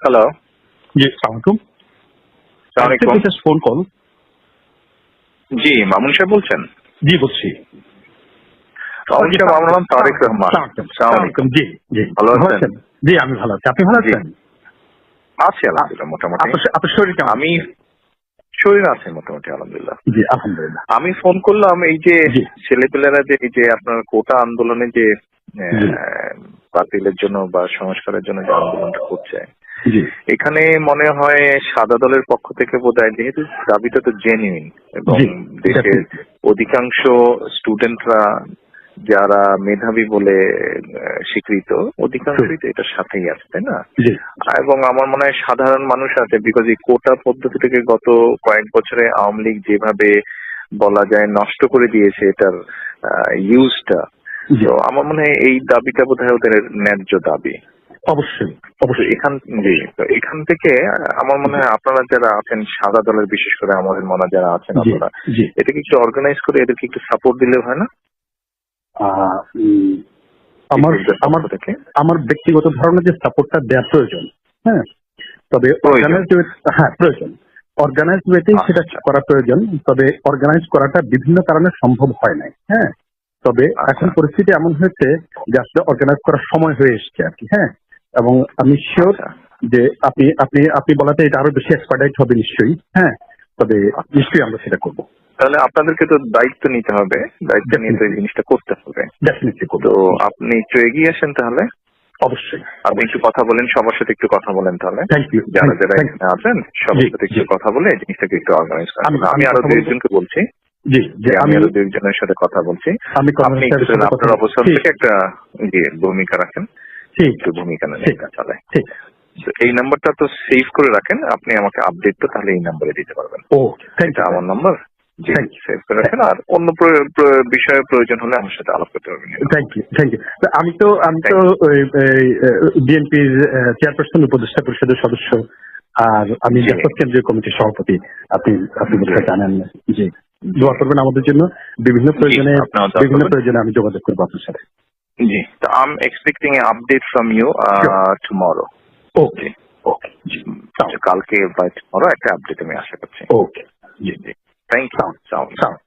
জি সালামালাইকুম সালামালাইকুম just phone call জি মামুন সাহেব বলছেন? জি বলছি। মামুন সাহেব আমার নাম তারেক রহমান। সালামালাইকুম। জি জি। ভালো আছেন? জি আমি ভালো আছি। আপনি ভালো। আছেন? আছি আলহামদুলিল্লাহ মোটামুটি। আপনার শরীর কেমন? আমি শরীর আছে মোটামুটি আলহামদুলিল্লাহ। জি আলহামদুলিল্লাহ। আমি ফোন করলাম এই যে। ছেলেপেলেরা যে এই যে আপনার কোটা আন্দোলনে যে বাতিলের জন্য বা সংস্কারের জন্য যে আন্দোলনটা করছে এখানে মনে হয় সাদা দলের পক্ষ থেকে বোধ হয় যেহেতু দাবিটা তো জেনুইন এবং দেশের. অধিকাংশ স্টুডেন্টরা যারা মেধাবী বলে স্বীকৃত অধিকাংশই তো এটার সাথেই আছে তাই না? এবং আমার মনে হয় সাধারণ মানুষ আছে বিকজ এই কোটা পদ্ধতি থেকে গত কয়েক বছরে আওয়ামী লীগ যেভাবে বলা যায় নষ্ট করে দিয়েছে এটার ইউজটা তো আমার মনে হয় এই দাবিটা বোধ হয় ওদের ন্যায্য দাবি। অবশ্যই অবশ্যই। এখান এখান থেকে আমার মনে হয় আপনারা যারা আছেন সাদা দলের বিশেষ করে আমাদের মনে যারা আছেন আপনারা এটাকে একটু অর্গানাইজ করে এদেরকে একটু সাপোর্ট দিলে হয় না? আমার আমার থেকে আমার ব্যক্তিগত ধরনের যে সাপোর্টটা দেওয়া প্রয়োজন হ্যাঁ? তবে। অর্গানাইজ হ্যাঁ প্রয়োজন। অর্গানাইজ ওয়েতেই সেটা আচ্ছা। করা প্রয়োজন তবে অর্গানাইজ করাটা বিভিন্ন কারণে সম্ভব হয় নাই হ্যাঁ? তবে আচ্ছা। এখন পরিস্থিতি এমন হয়েছে যে আসলে অর্গানাইজ করার সময় হয়ে এসছে আর কি হ্যাঁ? এবং আমি শিওর আচ্ছা। যে আপনি আপনি আপনি বলাতে এটা আরও বেশি এক্সপার্টাইজ হবে নিশ্চয়ই হ্যাঁ? তবে নিশ্চয়ই আমরা সেটা করব। তাহলে আপনাদেরকে তো দায়িত্ব নিতে হবে দায়িত্ব নিয়ে তো এই জিনিসটা করতে হবে। ডেফিনেটলি তো আপনি একটু এগিয়ে আসেন তাহলে। অবশ্যই। আপনি একটু কথা বলেন সবার সাথে একটু কথা বলেন তাহলে। থ্যাংক ইউ যারা যারা এখানে আছেন সবার সাথে একটু কথা বলে এই জিনিসটাকে একটু অর্গানাইজ করেন। আমি- আরও একজনকে বলছি। জি আমি আরও দু একজনের সাথে কথা বলছি। আপনি আপনার অবস্থান থেকে একটা জি ভূমিকা রাখেন। একটু ভূমিকা নেন ঠিক তো এই নাম্বারটা তো সেভ করে রাখেন আপনি আমাকে আপডেট তো তাহলে এই নাম্বারে দিতে পারবেন। ও এটা আমার নাম্বার আর অন্য বিষয়ে প্রয়োজন হলে আমার সাথে আলাপ করতে পারবেন। থ্যাংক ইউ থ্যাংক ইউ আমি তো আমি তো বিএনপির চেয়ারপারসন উপদেষ্টা পরিষদের সদস্য। আর আমি জি। কেন্দ্রীয় কমিটির সভাপতি। আপনি আপনি বোধহয় জানেন। জি। দোয়া করবেন আমাদের জন্য। বিভিন্ন প্রয়োজনে বিভিন্ন প্রয়োজনে আমি যোগাযোগ করব আপনার সাথে। জি তো I am expecting a update from you tomorrow okay okay জি কালকে বা টুমরো একটা আপডেট আমি আশা করছি ওকে জি জি থ্যাংক ইউ সাউন্ড সাউন্ড